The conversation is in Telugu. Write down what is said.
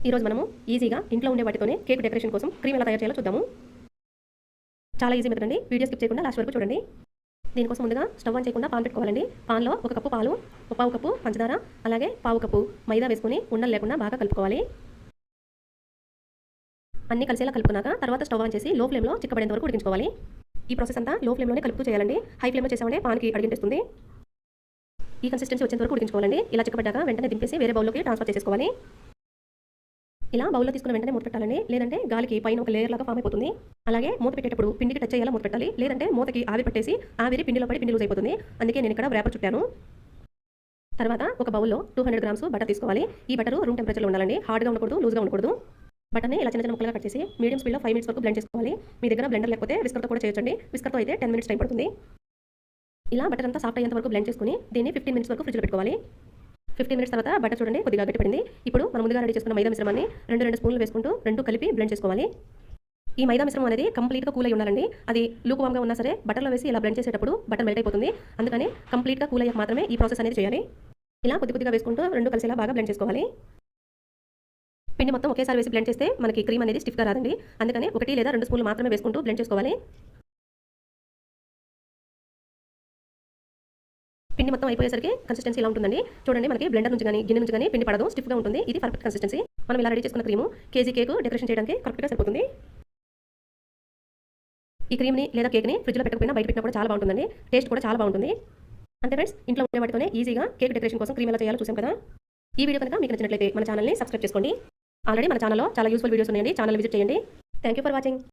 ఈరోజు మనము ఈజీగా ఇంట్లో ఉండే వాటితోనే కేక్ డెకరేషన్ కోసం క్రీమ్ ఎలా తయారు చేయాలో చూద్దాము. చాలా ఈజీ మెథడ్ అండి. వీడియో స్కిప్ చేయకుండా లాస్ట్ వరకు చూడండి. దీనికోసం ముందుగా స్టవ్ ఆన్ చేయకుండా పాన్ పెట్టుకోవాలండి. పాన్లో ఒక కప్పు పాలు ఒక పావు కప్పు పంచదార అలాగే పావు కప్పు మైదా వేసుకొని ఉండలు లేకుండా బాగా కలుపుకోవాలి. అన్ని కలిసేలా కలుపుకున్నాక తర్వాత స్టవ్ ఆన్ చేసి లో ఫ్లేమ్లో చిక్కబడేంత వరకు ఉడికించుకోవాలి. ఈ ప్రాసెస్ అంతా లో ఫ్లేమ్లోనే కలుపుతూ చేయాలండి. హై ఫ్లేమ్లో చేసామంటే పాన్కి అడిగింటేస్తుంది. ఈ కన్సిస్టెన్సీ వచ్చేంత వరకు ఉడికించుకోవాలండి. ఇలా చిక్కబడ్డాక వెంటనే దింపేసి వేరే బౌల్లోకి ట్రాన్స్ఫర్ చేసేసుకోవాలి. ఇలా బౌల్లో తీసుకున్న వెంటనే మూత పెట్టాలండి. లేదంటే గాలికి పైన ఒక లేయర్ లాగా ఫామ్ అయిపోతుంది. అలాగే మూత పెట్టేటప్పుడు పిండికి టచ్ అయ్యేలా మూత పెట్టాలి. లేదంటే మూతకి ఆవిరి పట్టేసి ఆవిరి పిండిలో పడి పిండి లూజ్ అయిపోతుంది. అందుకే నేను ఇక్కడ వ్రాపర్ చుట్టాను. తర్వాత ఒక బౌల్లో టూ హండ్రెడ్ గ్రామ్స్ బటర్ తీసుకోవాలి. ఈ బటర్ రూమ్ టెంపరేచర్లో ఉండాలండి. హార్డ్గా ఉండకూడదు లూజ్గా ఉండకూడదు. బటర్ని ఇలా చిన్న చిన్న ముక్కలుగా కట్ చేసి మీడియం స్పీడ్లో ఫైవ్ మినిట్స్ వరకు బ్లెండ్ చేసుకోవాలి. మీ దగ్గర బ్లెండర్ లేకపోతే విస్కర్తో కూడా చేయొచ్చండి. విస్కర్తో అయితే టెన్ మినిట్స్ టైం పడుతుంది. ఇలా బటర్ అంతా సాఫ్ట్ అయ్యేంత వరకు బ్లెండ్ చేసుకుని దీన్ని ఫిఫ్టీన్ మినిట్స్ వరకు ఫ్రిడ్జ్లో పెట్టుకోవాలి. ఫిఫ్టీన్ మినిట్స్ తర్వాత బటర్ చూడండి కొద్దిగా గట్టిపడింది. ఇప్పుడు మనం ముందుగా రెడీ చేసుకున్న మైదా మిశ్రమాన్ని రెండు రెండు స్పూన్లు వేసుకుంటూ రెండు కలిపి బ్లెండ్ చేసుకోవాలి. ఈ మైదా మిశ్రమం అనేది కంప్లీట్గా కూల్ అయి ఉండాలండి. అది లూకువామ్గా ఉన్నా సరే బటర్లో వేసి ఇలా బ్లెండ్ చేసేటప్పుడు బటర్ మెల్ట్ అయిపోతుంది. అందుకని కంప్లీట్గా కూల్ అయ్యాక మాత్రమే ఈ ప్రాసెస్ అనేది చేయాలి. ఇలా కొద్ది కొద్దిగా వేసుకుంటూ రెండు కలిసేలా బాగా బ్లెండ్ చేసుకోవాలి. పిండి మొత్తం ఒకేసారి వేసి బ్లెండ్ చేస్తే మనకి క్రీమ్ అనేది స్టిఫ్గా రాదండి. అందుకని ఒకటి లేదా రెండు స్పూన్లు మాత్రమే వేసుకుంటూ బ్లెండ్ చేసుకోవాలి. పిండి మొత్తం అయిపోయేసరికి కన్సిస్టెన్సీ ఇలా ఉంటుందండి. చూడండి మనకి బ్లెండర్ నుంచి కానీ గిన్నె నుంచి కానీ పిండి పడదు స్టిఫ్గా ఉంటుంది. ఇది పర్ఫెక్ట్ కన్సిస్టెన్సీ మనం ఇలా రెడీ చేసుకున్న క్రీమ్ కేజీ కేక్ డెకరేషన్ చేయడానికి కరెక్ట్గా సరిపోతుంది. ఈ క్రీమ్ని లేదా కేక్ని ఫ్రిడ్జ్లో పెట్టకపోయినా బయట పెట్టినా కూడా చాలా బాగుంటుందండి. టేస్ట్ కూడా చాలా బాగుంటుంది. అంతే ఫ్రెండ్స్ ఇంట్లో ఉండే వాటితోనే ఈజీగా కేక్ డెకరేషన్ కోసం క్రీమ్ ఎలా చేయాలో చూసాం కదా. ఈ వీడియో కనుక మీకు నచ్చినట్లయితే మన ఛానల్ని సబ్స్క్రైబ్ చేసుకోండి. ఆల్రెడీ మన ఛానల్లో చాలా యూస్ఫుల్ వీడియోస్ ఉన్నాయండి. ఛానల్ విజిట్ చేయండి. Thank you for watching